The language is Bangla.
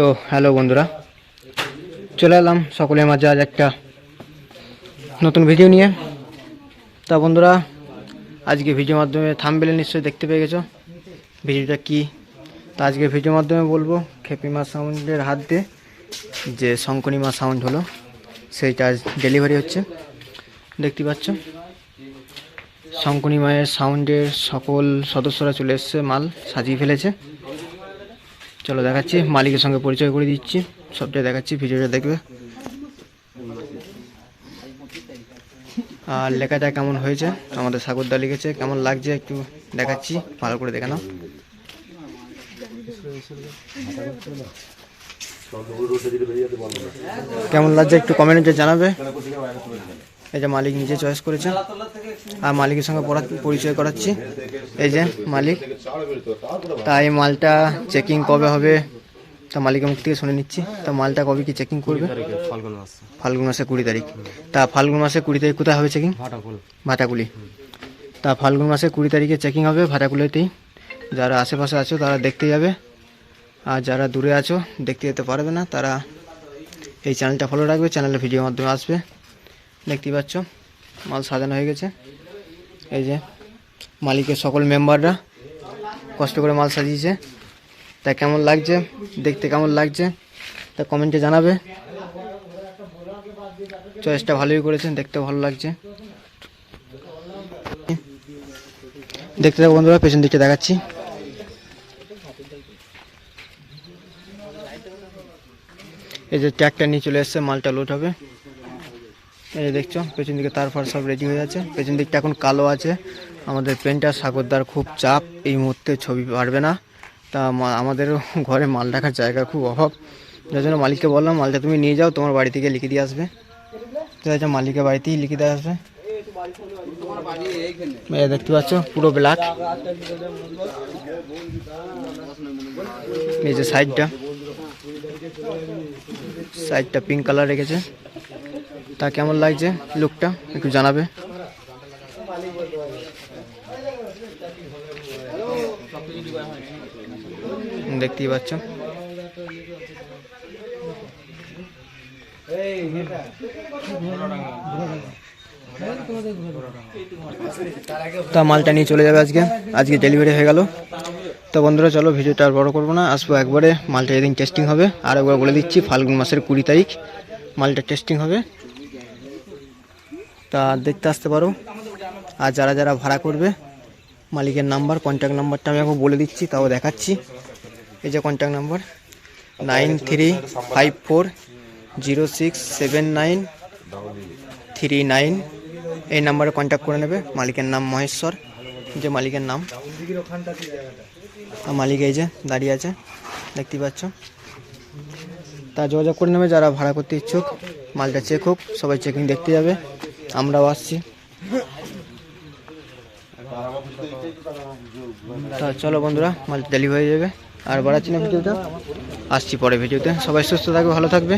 তো হ্যালো বন্ধুরা, চলে এলাম সকলের মাঝে আজ একটা নতুন ভিডিও নিয়ে। তা বন্ধুরা, আজকে ভিডিওর মাধ্যমে থামবেলে নিশ্চয়ই দেখতে পেয়ে গেছো। ভিডিওটা কি? তা আজকে ভিডিওর মাধ্যমে বলব খেপিমা সাউন্ডের হাত দিয়ে যে শঙ্কনিমা সাউন্ড হলো, সেইটা আজ ডেলিভারি হচ্ছে। দেখতে পাচ্ছ? শঙ্কনি মায়ের সাউন্ডের সকল সদস্যরা চলে এসছে, মাল সাজিয়ে ফেলেছে। চলো দেখাচ্ছি, মালিকের সঙ্গে পরিচয় করে দিচ্ছি, সবটাই দেখাচ্ছি, ভিডিওটা দেখবে। আর লেখাটা কেমন হয়েছে? আমাদের সাগরদা লিখেছে, কেমন লাগছে একটু দেখাচ্ছি, ভালো করে দেখে নাও। কেমন লাগছে একটু কমেন্টে জানাবে। এই যে মালিক নিজে চয়েস করেছে। আর মালিকের সঙ্গে পরিচয় করাচ্ছি। এই যে মালিক। তাই এই মালটা চেকিং কবে হবে তা মালিকের মুখ থেকে শুনে নিচ্ছি। তা মালটা কবে কি চেকিং করবে? ফাল্গুন মাস। ফাল্গুন মাসে কুড়ি তারিখ। তা ফাল্গুন মাসে কুড়ি তারিখ কোথায় হবে চেকিং ভাটাকুল। তা ফাল্গুন মাসে কুড়ি তারিখে চেকিং হবে ভাটাকুলিতেই। যারা আশেপাশে আছো তারা দেখতে যাবে। আর যারা দূরে আছো দেখতে যেতে পারবে না তারা এই চ্যানেলটা ফলো রাখবে। চ্যানেলে ভিডিওর মাধ্যমে আসবে। দেখতেই পাচ্ছ, মাল সাজানো হয়ে গেছে। এই যে, মালিকের সকল মেম্বাররা কষ্ট করে মাল সাজিয়েছে। তা কেমন লাগছে? দেখতে কেমন লাগছে? তা কমেন্টে জানাবে। চয়েসটা ভালোই করেছেন দেখতে ভালো লাগছে। দেখতে থাকো বন্ধুরা, পেছন দিকটা দেখাচ্ছি। এই যে ট্র্যাকটা নিয়ে চলে এসছে, মালটা লোড হবে। এই দেখছ, পেছন দিকে তারপর সব রেডি হয়ে আছে পেছন দিকটা এখন কালো আছে। আমাদের পেন্টার সাগরদার খুব চাপ, এই মুহূর্তে ছবি পারবে না। তা আমাদেরও ঘরে মাল রাখার জায়গা খুব অভাব। যার জন্য মালিককে বললাম, মালটা তুমি নিয়ে যাও, তোমার বাড়ি থেকে লিখে দিয়ে আসবে। ঠিক আছে মালিকের বাড়িতেই লিখে দিয়ে আসবে। দেখতে পাচ্ছ, পুরো ব্ল্যাক এই যে সাইডটা সাইডটা পিঙ্ক কালার রেখেছে। তা কেমন লাগছে লুকটা একটু জানাবে। দেখতেই পাচ্ছ। তা মালটা নিয়ে চলে যাবে আজকে। আজকে ডেলিভারি হয়ে গেল। তো বন্ধুরা, চলো ভিডিওটা আর বড় করব না। আসব একবারে। মালটা এদিন টেস্টিং হবে, আর একবার বলে দিচ্ছি, ফাল্গুন মাসের কুড়ি তারিখ। মালটা টেস্টিং হবে। তা দেখতে আসতে পারো। আর যারা যারা ভাড়া করবে, মালিকের নাম্বার কন্ট্যাক্ট নাম্বারটা আমি এখন বলে দিচ্ছি, তাও দেখাচ্ছি। এই যে contact number, nine three five four zero six seven nine three nine. এই নাম্বারে কন্ট্যাক্ট করে নেবে, মালিকের নাম মহেশ্বর। যে মালিকের নাম। মালিক এই যে দাঁড়িয়ে আছে, দেখতেই পাচ্ছ। তা যোগাযোগ করে নেবে, যারা ভাড়া করতে ইচ্ছুক, মালটা চেক হোক, সবাই চেকিং দেখতে যাবে। আমরাও আসছি। চলো বন্ধুরা মাল ডেলিভারি হয়ে যাবে। আর বাড়াচ্ছি না ভিডিওটা। আসছি পরে ভিডিওতে। সবাই সুস্থ থাকবে ভালো থাকবে।